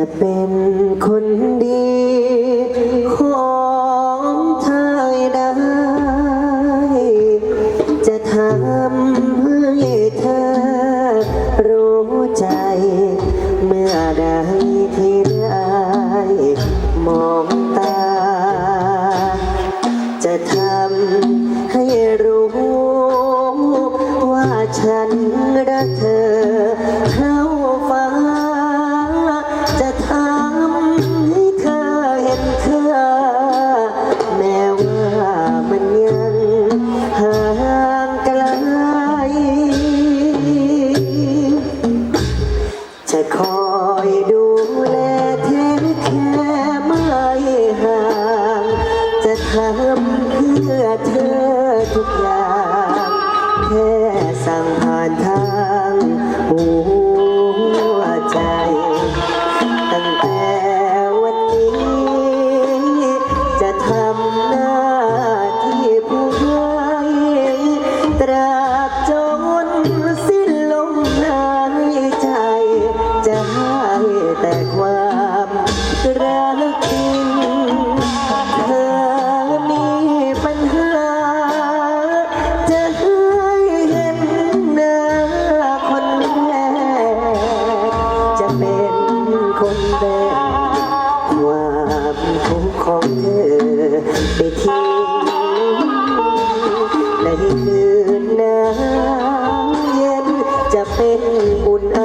จะเป็นคนดีของเธอได้ จะทำให้เธอรู้ใจ เมื่อใดที่ได้มองตา จะทำให้รู้ ว่าฉันรักเธอเท่าฟ้า จะคอยดูแลเทนแค่ไม่ห่าง จะทำเพื่อเธอทุกอย่าง แค่สั่งผ่านทางหู ไปทิ้งในคืนหนาวเย็นจะเป็นอุ่นไอ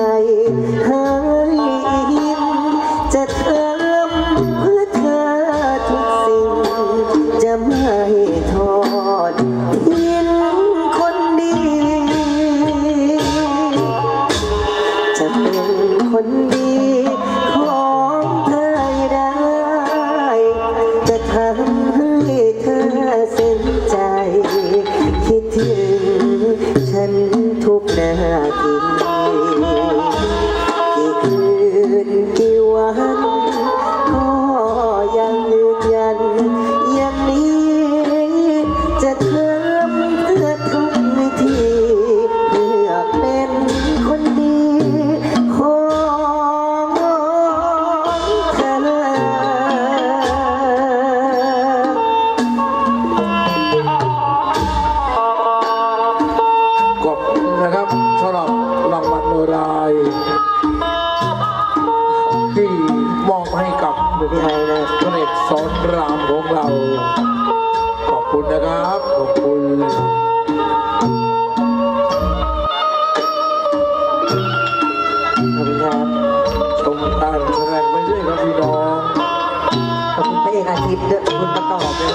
ฉันทุกนาที นี่ไทยนะพระเอกสอนรามของเรา ขอบคุณนะครับ ขอบคุณขอบคุณครับชมการแสดงไปด้วยครับพี่น้องขอบคุณพระเอกอาทิตย์ด้วยขอคุณประกอบด้วย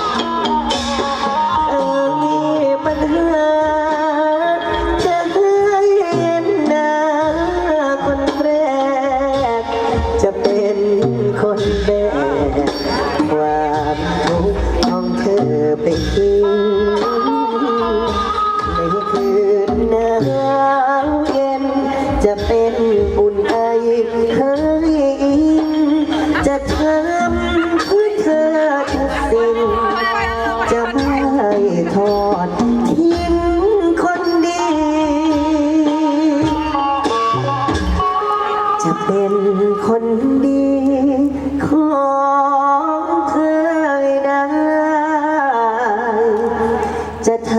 ทอดทิ้งคนดี จะเป็นคนดีของเธอได้จะท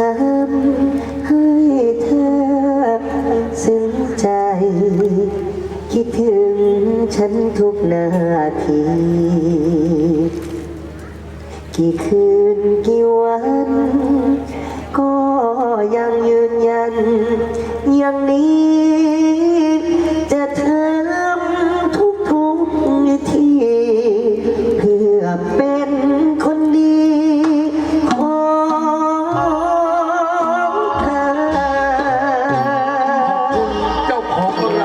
ำให้เธอซึ้งใจ คิดถึงฉันทุกนาที กี่คืนกี่วัน ก็ยังยืนยัน อย่างนี้ จะทำทุกทุกทีเพื่อเป็นคนดีของเธอ เจ้าของ